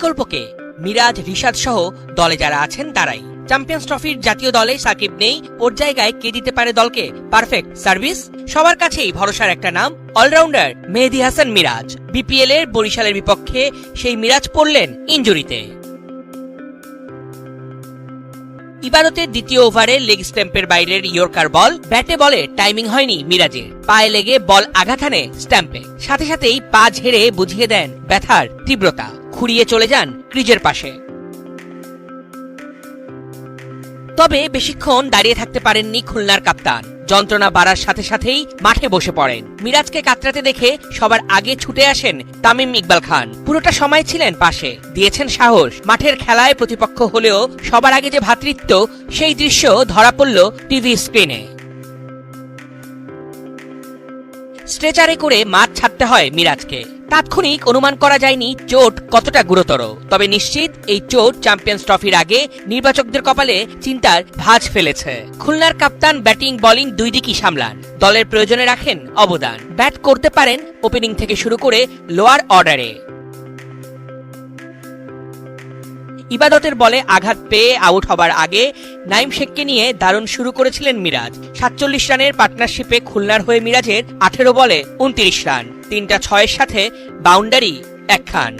বিকল্পকে মিরাজ, রিশাদ সহ দলে যারা আছেন তারাই। চ্যাম্পিয়ন্স ট্রফির জাতীয় দলে সাকিব নেই, ওর জায়গায় কে দিতে পারে দলকে? পারফেক্ট সার্ভিস সবার কাছেই ভরসার একটা নাম অলরাউন্ডার মেহেদি হাসান মিরাজ। বিপিএল এর বরিশালের বিপক্ষে সেই মিরাজ পড়লেন ইঞ্জুরিতে। ইবাদতের দ্বিতীয় ওভারে লেগ স্ট্যাম্পের বাইরের ইয়র্কার বল, ব্যাটে বলে টাইমিং হয়নি মিরাজের। পায়ে লেগে বল আঘাত হানে স্ট্যাম্পে। সাথে সাথেই পা ঝেড়ে বুঝিয়ে দেন ব্যথার তীব্রতা। খুঁড়িয়ে চলে যান ক্রিজের পাশে। তবে বেশিক্ষণ দাঁড়িয়ে থাকতে পারেননি খুলনার কাপ্তান। যন্ত্রণা বাড়ার সাথে সাথেই মাঠে বসে পড়েন। মিরাজকে কাতরাতে দেখে সবার আগে ছুটে আসেন তামিম ইকবাল খান। পুরোটা সময় ছিলেন পাশে। দিয়েছেন সাহস। মাঠের খেলায় প্রতিপক্ষ হলেও সবার আগে যে ভ্রাতৃত্ব সেই দৃশ্য ধরা পড়ল টিভি স্ক্রিনে। স্ট্রেচারে করে মাঠ ছাড়তে হয় মিরাজকে। তাৎক্ষণিক অনুমান করা যায়নি চোট কতটা গুরুতর। তবে নিশ্চিত এই চোট চ্যাম্পিয়ন্স ট্রফির আগে নির্বাচকদের কপালে চিন্তার ভাঁজ ফেলেছে। খুলনার কাপ্তান ব্যাটিং বোলিং দুই দিকই সামলান। দলের প্রয়োজনে রাখেন অবদান। ব্যাট করতে পারেন ওপেনিং থেকে শুরু করে লোয়ার অর্ডারে। ইবাদতের বলে আঘাত পেয়ে আউট হবার আগে নাইম শেখকে নিয়ে দারুণ শুরু করেছিলেন মিরাজ। সাতচল্লিশ রানের পার্টনারশিপে খুলনার হয়ে মিরাজের আঠেরো বলে উনত্রিশ রান। তিনটা ছয়ের সাথে বাউন্ডারি এক খান